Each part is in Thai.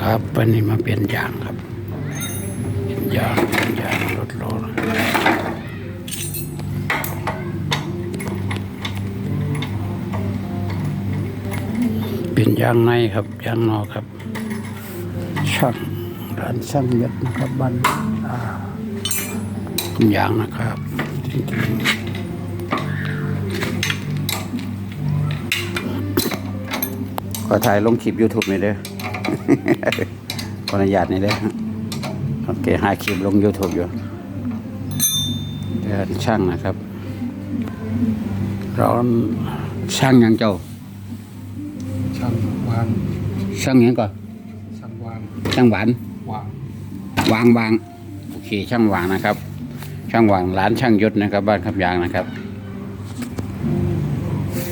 ครับวันนี้มาเปลี่ยนยางครับเปลี่ยนยางเปลี่ยนยางรถโลเปลี่ยนยางในครับยางนอกครับ ช่างร้านช่างยศนะครับบ้านอ่าคุณยางนะครับจริงๆขอถ่ายลงคลิป YouTube หน่อยเด้อ ขออนุญาตหนี่อยเด้อโอเคหาคลิปลง YouTube อยู่เดินช่างนะครับร้อนช่างหยังเจ้า ช่างวาน ช่างหยังก่อนช่างวานช่างหวานวางวางวางโอเคช่างวางนะครับ ช่างวางร้านช่างยศนะครับ บ้านขับยางนะครับ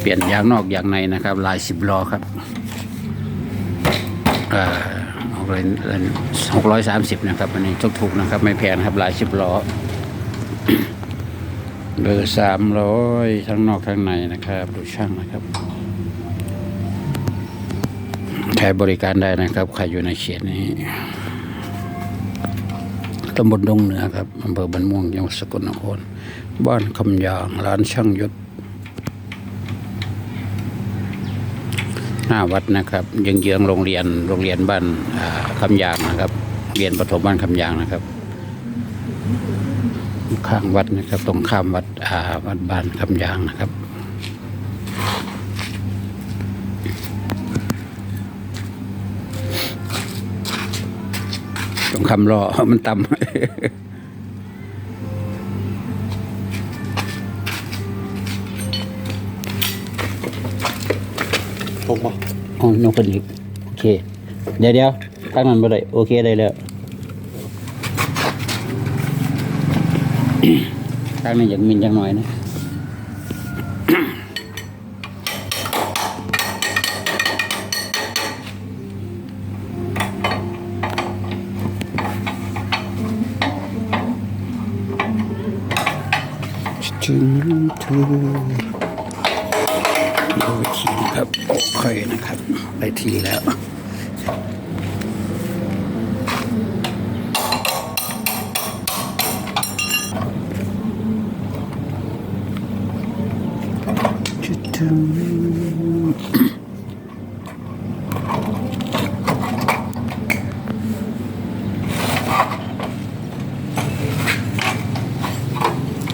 เปลี่ยนยางนอกยางในนะครับ ลายสิบล้อครับเอ่อ หกร้อยสามสิบนะครับอันนี้ถูกๆนะครับ ไม่แพงครับลายสิบล้อเบอร์สามร้อยทั้งนอกทั้งในนะครับ ดูช่างนะครับใช้บริการได้นะครับใครอยู่ในเขตนี้ตำบลดงเหนือครับอำเภอบันม่วงจังหวัดสกลนคร บ้านคำยาง ร้านช่างยศ หน้าวัดนะครับเยื้องโรงเรียนโรงเรียนบ้านคำยางนะครับ เรียนประถมบ้านคำยางนะครับข้างวัดนะครับ ตรงข้ามวัดอาวัดบ้านคำยางนะครับตรงคำรอมันต่ำตรงปะ อ๋อยกขึ้นอีกโอเค เดี๋ยวเดี๋ยวตั้งนั้นบ่ได้โอเคได้แล้วตั้งนี้อยากมินจังหน่อยนะถึงเธอดูวิธีนะครับโอเคนะครับได้ทีแล้วคิดถึง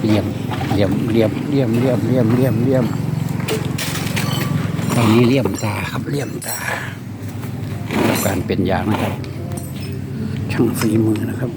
เลี่ยมเลี่ยมเลี่ยมเลี่ยมเลี่ยมเลี่ยมเลี่ยมเลี่ยม ตอนนี้เลี่ยมตาครับเลี่ยมตากับการเป็นยางนะครับ ช่างฝีมือนะครับ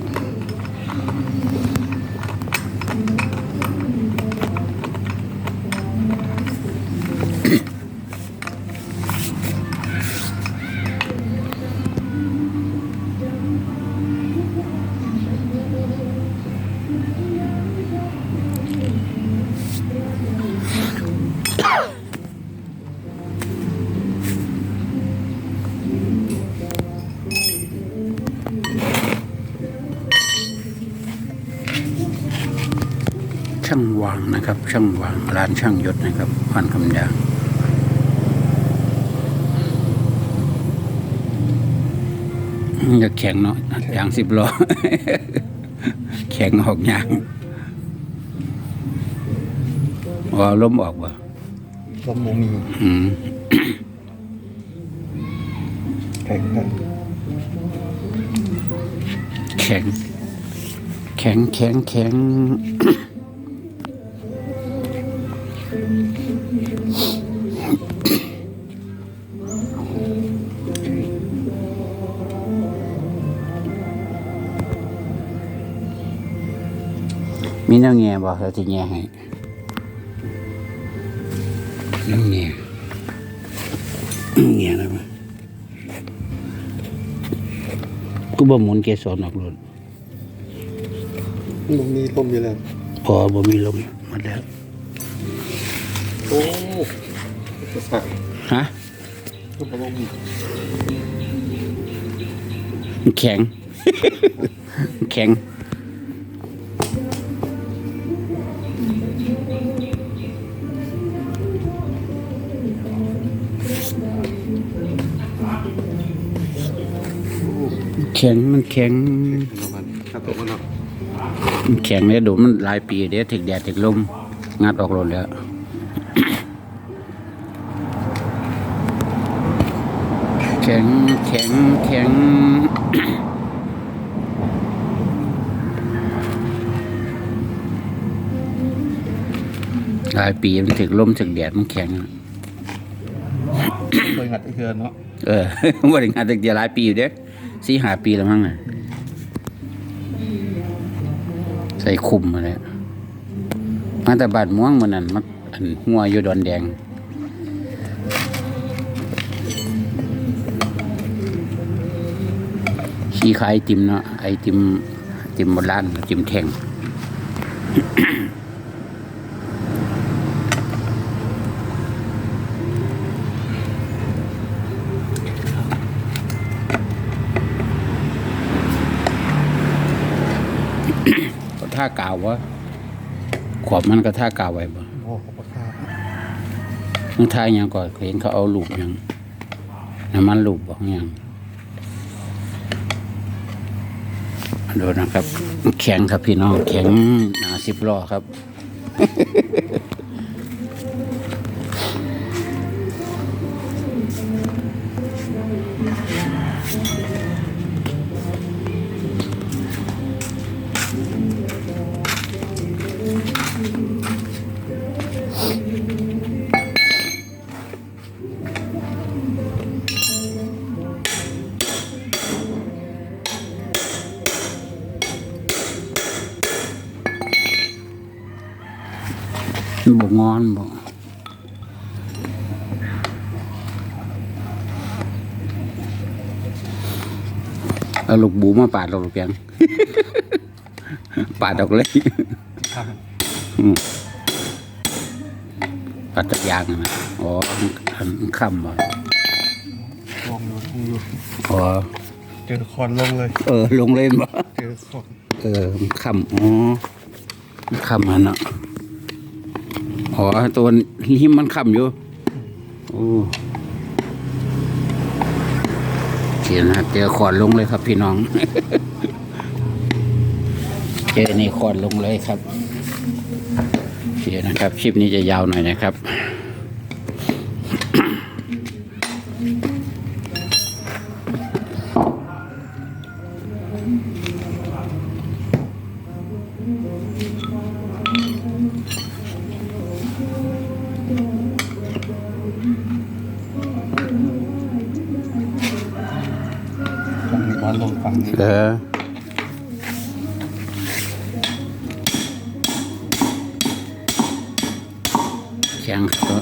ช่างวางนะครับ ช่างวางร้านช่างยศนะครับพันคำยางอยากแข็งเนาะยางสิบล้อแข็งออกยางว่าล้มออกบ่ลมโมมีอืมแข่งกันแข็งแข็งแข็งแข็ง มีแน้งแง่บอกเราจะแง่ให้น้ำแง่แง่อะไรมากูบ่หมุนเกสรออกรถลมมีลมอยู่แล้วพอบ่มีลมหมดแล้ว โอ้สั่งฮะก็บอกว่ามันแข็ง แข็งแข็งมันแข็งประมาณถ้าตกมันเนาะมันแข็งเลยดูมันหลายปีเดี๋ยวถึกแดดถึกลมงัดออกรถแล้ว ข็งแข็งแข็งหลายปีมันถึกลมถึกแดดมันแข็งเคยงัดไอ้เทือนเนาะเออว่าถึงงานถึกเดียวหลายปีอยู่เด้สี่หาปีแล้วมั้งน่ะใส่คุมมาเลยมาแต่บาดม่วงมันนั่นมันอันหัวอยู่ดอนแดง ขี้ขายไอติมเนาะไอติมไอติมโบราณไอติมแข็งก็ท่ากาววะขวบมันก็ท่ากาวไว้บ่โอ้ขอบคุณครับมึงท่ายังก่อนเห็นเขาเอาลูกยังน้ำมันลูกบอกยัง ดูนะครับ แข็งครับพี่น้องแข็งหนาสิบล้อครับ งอนบกเอาลูกบูมาปาดเราเพียง ปาดออกเลยครับอืมปาดจากยางนะอ๋ออันค่ำบ่ลองอยู่ลองอยู่อ๋อเจอคอนลงเลย เออ ลงเล่นบ่เจอคอนเออมันค่ำอ๋อมันค่ำมันเนาะ อ๋อตัวนี้มันค่ำอยู่ โอ้เขียนะเจอขอนลงเลยครับพี่น้อง เจอนี่ขอนลงเลยครับเขียนนะครับคลิปนี้จะยาวหน่อยนะครับ ฝั่งนี้บอลลงฝั่งนี้เออแข็งก็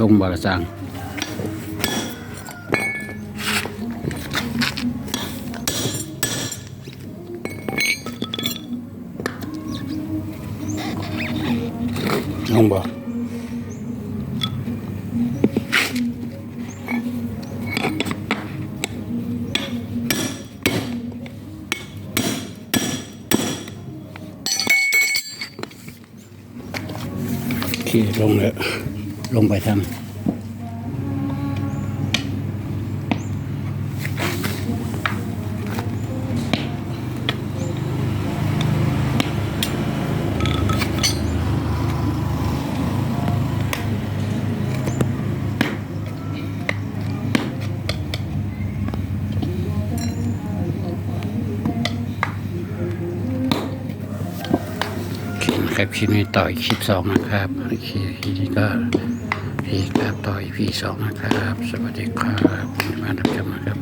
ลงบาละสังลงบ่ ที่ลงเลยลงไปทา คนะครับคลิปนี้ต่ออีกคลิปสองนะครับโอเคคลิปนี้ก็พีครับต่ออีพีสองนะครับ สวัสดีครับมาดับจมนะครับ